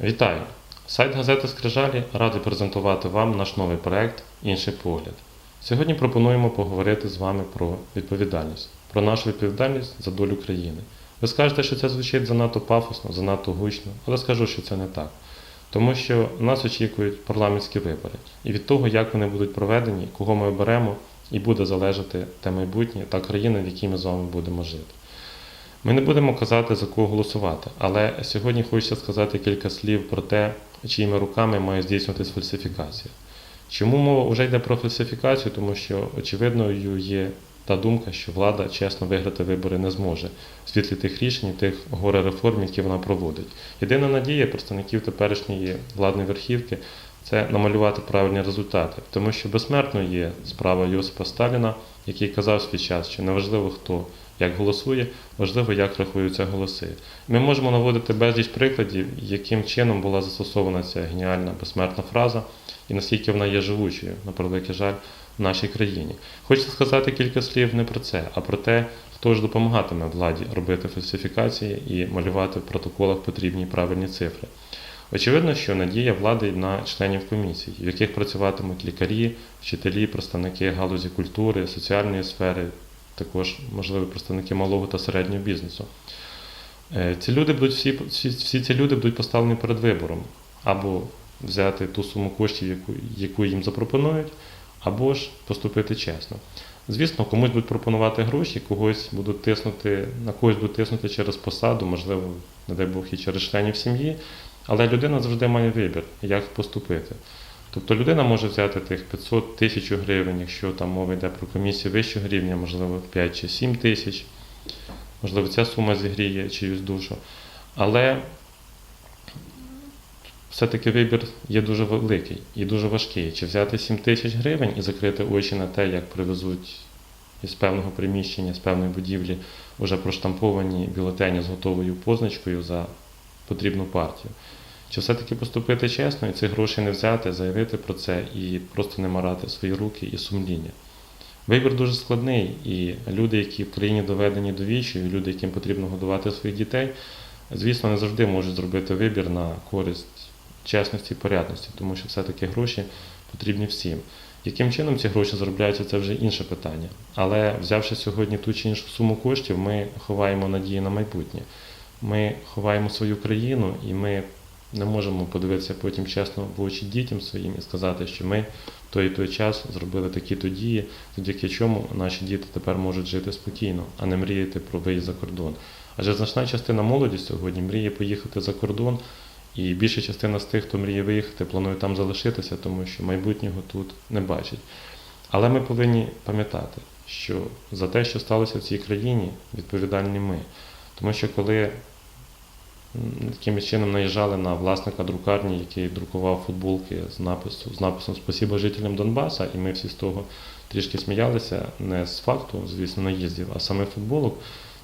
Вітаю! Сайт газети Скрижалі радий презентувати вам наш новий проект Інший погляд. Сьогодні пропонуємо поговорити з вами про відповідальність, про нашу відповідальність за долю країни. Ви скажете, що це звучить занадто пафосно, занадто гучно, але скажу, що це не так. Тому що нас очікують парламентські вибори, і від того, як вони будуть проведені, кого ми оберемо, і буде залежати те майбутнє та країна, в якій ми з вами будемо жити. Ми не будемо казати, за кого голосувати, але сьогодні хочеться сказати кілька слів про те, чиїми руками має здійснюватись фальсифікація. Чому мова вже йде про фальсифікацію? Тому що очевидною є та думка, що влада чесно виграти вибори не зможе в світлі тих рішень, тих горе реформ, які вона проводить. Єдина надія представників теперішньої владної верхівки це намалювати правильні результати, тому що безсмертно є справа Йосипа Сталіна, який казав свій час, що неважливо хто як голосує, важливо, як рахуються голоси. Ми можемо наводити безліч прикладів, яким чином була застосована ця геніальна безсмертна фраза, і наскільки вона є живучою, на превеликий жаль, в нашій країні. Хочеться сказати кілька слів не про це, а про те, хто ж допомагатиме владі робити фальсифікації і малювати в протоколах потрібні правильні цифри. Очевидно, що надія влади на членів комісій, в яких працюватимуть лікарі, вчителі, представники галузі культури, соціальної сфери, також, можливо, представники малого та середнього бізнесу. Е, Ці люди будуть всі, всі, всі ці люди будуть поставлені перед вибором або взяти ту суму коштів, яку, яку їм запропонують, або ж поступити чесно. Звісно, комусь будуть пропонувати гроші, когось будуть тиснути, на когось будуть тиснути через посаду, можливо, не дай Бог, і через членів сім'ї, але людина завжди має вибір, як поступити. Тобто людина може взяти тих 500 тисяч гривень, якщо там мова йде про комісію вищого рівня, можливо, 5 чи 7 тисяч, можливо, ця сума зігріє чиюсь душу. Але все-таки вибір є дуже великий і дуже важкий. Чи взяти 7 тисяч гривень і закрити очі на те, як привезуть із певного приміщення, з певної будівлі вже проштамповані бюлетені з готовою позначкою за потрібну партію. Чи все-таки поступити чесно і цих грошей не взяти, заявити про це і просто не марати свої руки і сумління? Вибір дуже складний, і люди, які в країні доведені до вічі, і люди, яким потрібно годувати своїх дітей, звісно, не завжди можуть зробити вибір на користь чесності і порядності, тому що все-таки гроші потрібні всім. Яким чином ці гроші заробляються, це вже інше питання. Але взявши сьогодні ту чи іншу суму коштів, ми ховаємо надії на майбутнє. Ми ховаємо свою країну і ми не можемо подивитися потім чесно в очі дітям своїм і сказати, що ми в той і той час зробили такі-то дії, завдяки чому наші діти тепер можуть жити спокійно, а не мріяти про виїзд за кордон. Адже значна частина молоді сьогодні мріє поїхати за кордон, і більша частина з тих, хто мріє виїхати, планує там залишитися, тому що майбутнього тут не бачить. Але ми повинні пам'ятати, що за те, що сталося в цій країні, відповідальні ми. Тому що коли якимось чином наїжджали на власника друкарні, який друкував футболки з напису, з написом Спасіба жителям Донбаса, і ми всі з того трішки сміялися, не з факту, звісно, наїздів, а саме футболок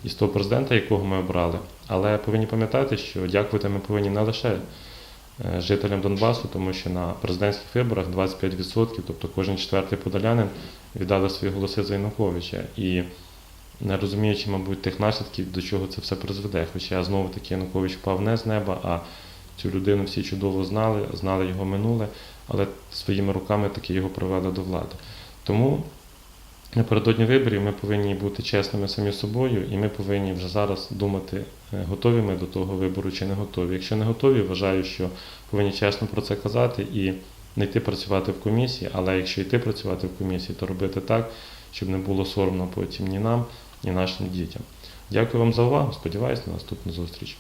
і з того президента, якого ми обрали. Але повинні пам'ятати, що дякувати ми повинні не лише е, жителям Донбасу, тому що на президентських виборах 25%, тобто кожен четвертий подолянин, віддали свої голоси за Януковича. І не розуміючи, мабуть, тих наслідків, до чого це все призведе. Хоча знову таки Янукович впав не з неба, а цю людину всі чудово знали, знали його минуле, але своїми руками таки його привели до влади. Тому напередодні виборів ми повинні бути чесними самі собою, і ми повинні вже зараз думати, е, готові ми до того вибору чи не готові. Якщо не готові, вважаю, що повинні чесно про це казати і не йти працювати в комісії, але якщо йти працювати в комісії, то робити так, щоб не було соромно потім ні нам, ні нашим дітям. Дякую вам за увагу. Сподіваюсь на наступну зустріч.